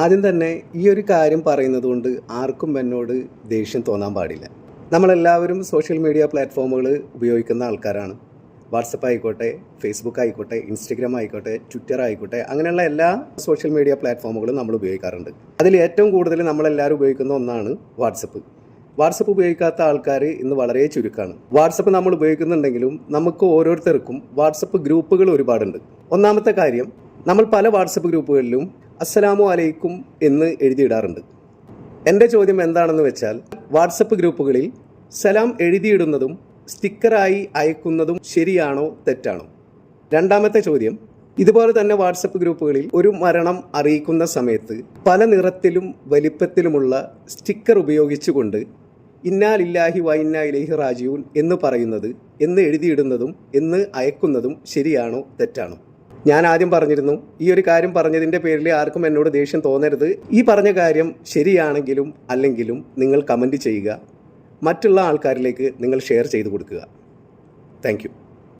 ആദ്യം തന്നെ ഈ ഒരു കാര്യം പറയുന്നത് കൊണ്ട് ആർക്കും എന്നോട് ദേഷ്യം തോന്നാൻ പാടില്ല. നമ്മളെല്ലാവരും സോഷ്യൽ മീഡിയ പ്ലാറ്റ്ഫോമുകൾ ഉപയോഗിക്കുന്ന ആൾക്കാരാണ്. വാട്സപ്പ് ആയിക്കോട്ടെ ഫേസ്ബുക്ക് ആയിക്കോട്ടെ ഇൻസ്റ്റഗ്രാം ആയിക്കോട്ടെ ട്വിറ്റർ ആയിക്കോട്ടെ അങ്ങനെയുള്ള എല്ലാ സോഷ്യൽ മീഡിയ പ്ലാറ്റ്ഫോമുകളും നമ്മൾ ഉപയോഗിക്കാറുണ്ട്. അതിൽ ഏറ്റവും കൂടുതൽ നമ്മളെല്ലാവരും ഉപയോഗിക്കുന്ന ഒന്നാണ് വാട്സപ്പ് വാട്സപ്പ് ഉപയോഗിക്കാത്ത ആൾക്കാർ ഇന്ന് വളരെ ചുരുക്കമാണ് വാട്സപ്പ് നമ്മൾ ഉപയോഗിക്കുന്നുണ്ടെങ്കിലും നമുക്ക് ഓരോരുത്തർക്കും വാട്സപ്പ് ഗ്രൂപ്പുകൾ ഒരുപാടുണ്ട്. ഒന്നാമത്തെ കാര്യം നമ്മൾ പല വാട്സപ്പ് ഗ്രൂപ്പുകളിലും അസ്സലാമു അലൈക്കും എന്ന് എഴുതിയിടാറുണ്ട്. എന്റെ ചോദ്യം എന്താണെന്ന് വെച്ചാൽ വാട്സപ്പ് ഗ്രൂപ്പുകളിൽ സലാം എഴുതിയിടുന്നതും സ്റ്റിക്കറായി അയക്കുന്നതും ശരിയാണോ തെറ്റാണോ? രണ്ടാമത്തെ ചോദ്യം ഇതുപോലെ തന്നെ വാട്സപ്പ് ഗ്രൂപ്പുകളിൽ ഒരു മരണം അറിയിക്കുന്ന സമയത്ത് പല നിറത്തിലും വലിപ്പത്തിലുമുള്ള സ്റ്റിക്കർ ഉപയോഗിച്ചുകൊണ്ട് ഇന്നാലില്ലാഹി വൈന്നാ ഇലഹി റാജീവൻ എന്ന് പറയുന്നത് എന്ന് എഴുതിയിടുന്നതും എന്ന് അയക്കുന്നതും ശരിയാണോ തെറ്റാണോ? ഞാൻ ആദ്യം പറഞ്ഞിരുന്നു ഈ ഒരു കാര്യം പറഞ്ഞതിന്റെ പേരിൽ ആർക്കും എന്നോട് ദേഷ്യം തോന്നരുത്. ഈ പറഞ്ഞ കാര്യം ശരിയാണെങ്കിലും അല്ലെങ്കിലും നിങ്ങൾ കമന്റ് ചെയ്യുക. മറ്റുള്ള ആൾക്കാരിലേക്ക് നിങ്ങൾ ഷെയർ ചെയ്ത് കൊടുക്കുക. താങ്ക്